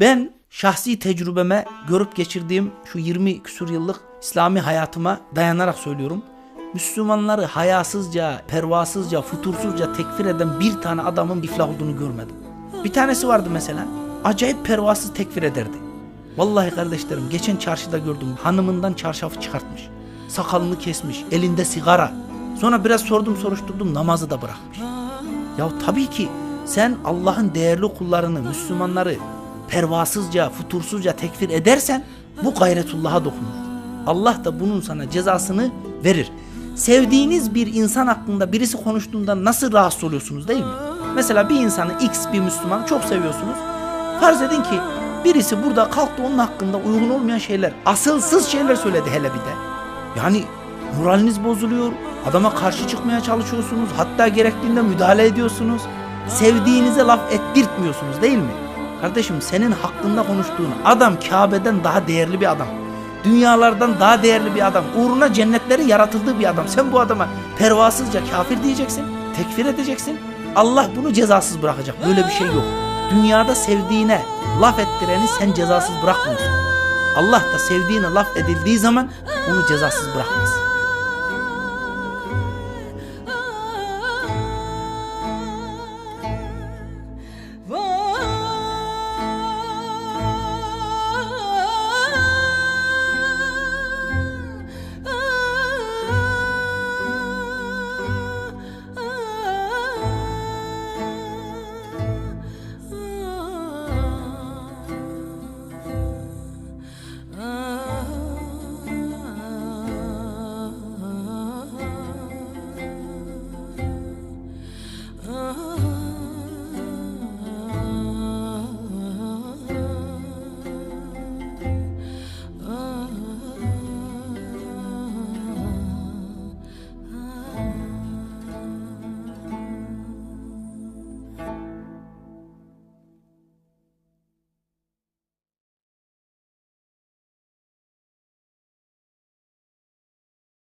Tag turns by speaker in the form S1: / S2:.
S1: Ben şahsi tecrübeme görüp geçirdiğim şu 20 küsur yıllık İslami hayatıma dayanarak söylüyorum. Müslümanları hayasızca, pervasızca, futursuzca tekfir eden bir tane adamın iflah olduğunu görmedim. Bir tanesi vardı mesela. Acayip pervasız tekfir ederdi. Vallahi kardeşlerim geçen çarşıda gördüm. Hanımından çarşafı çıkartmış. Sakalını kesmiş. Elinde sigara. Sonra biraz sordum soruşturdum namazı da bırakmış. Ya tabii ki sen Allah'ın değerli kullarını, Müslümanları pervasızca, futursuzca tekfir edersen bu gayretullah'a dokunur. Allah da bunun sana cezasını verir. Sevdiğiniz bir insan hakkında birisi konuştuğunda nasıl rahatsız oluyorsunuz değil mi? Mesela bir insanı X bir Müslüman çok seviyorsunuz. Farz edin ki birisi burada kalktı onun hakkında uygun olmayan şeyler, asılsız şeyler söyledi hele bir de. Yani moraliniz bozuluyor, adama karşı çıkmaya çalışıyorsunuz, hatta gerektiğinde müdahale ediyorsunuz. Sevdiğinize laf ettirtmiyorsunuz değil mi? Kardeşim senin hakkında konuştuğun adam Kabe'den daha değerli bir adam. Dünyalardan daha değerli bir adam. Uğruna cennetlerin yaratıldığı bir adam. Sen bu adama pervasızca kafir diyeceksin, tekfir edeceksin. Allah bunu cezasız bırakacak. Böyle bir şey yok. Dünyada sevdiğine laf ettireni sen cezasız bırakmıyorsun. Allah da sevdiğine laf edildiği zaman onu cezasız bırakmaz.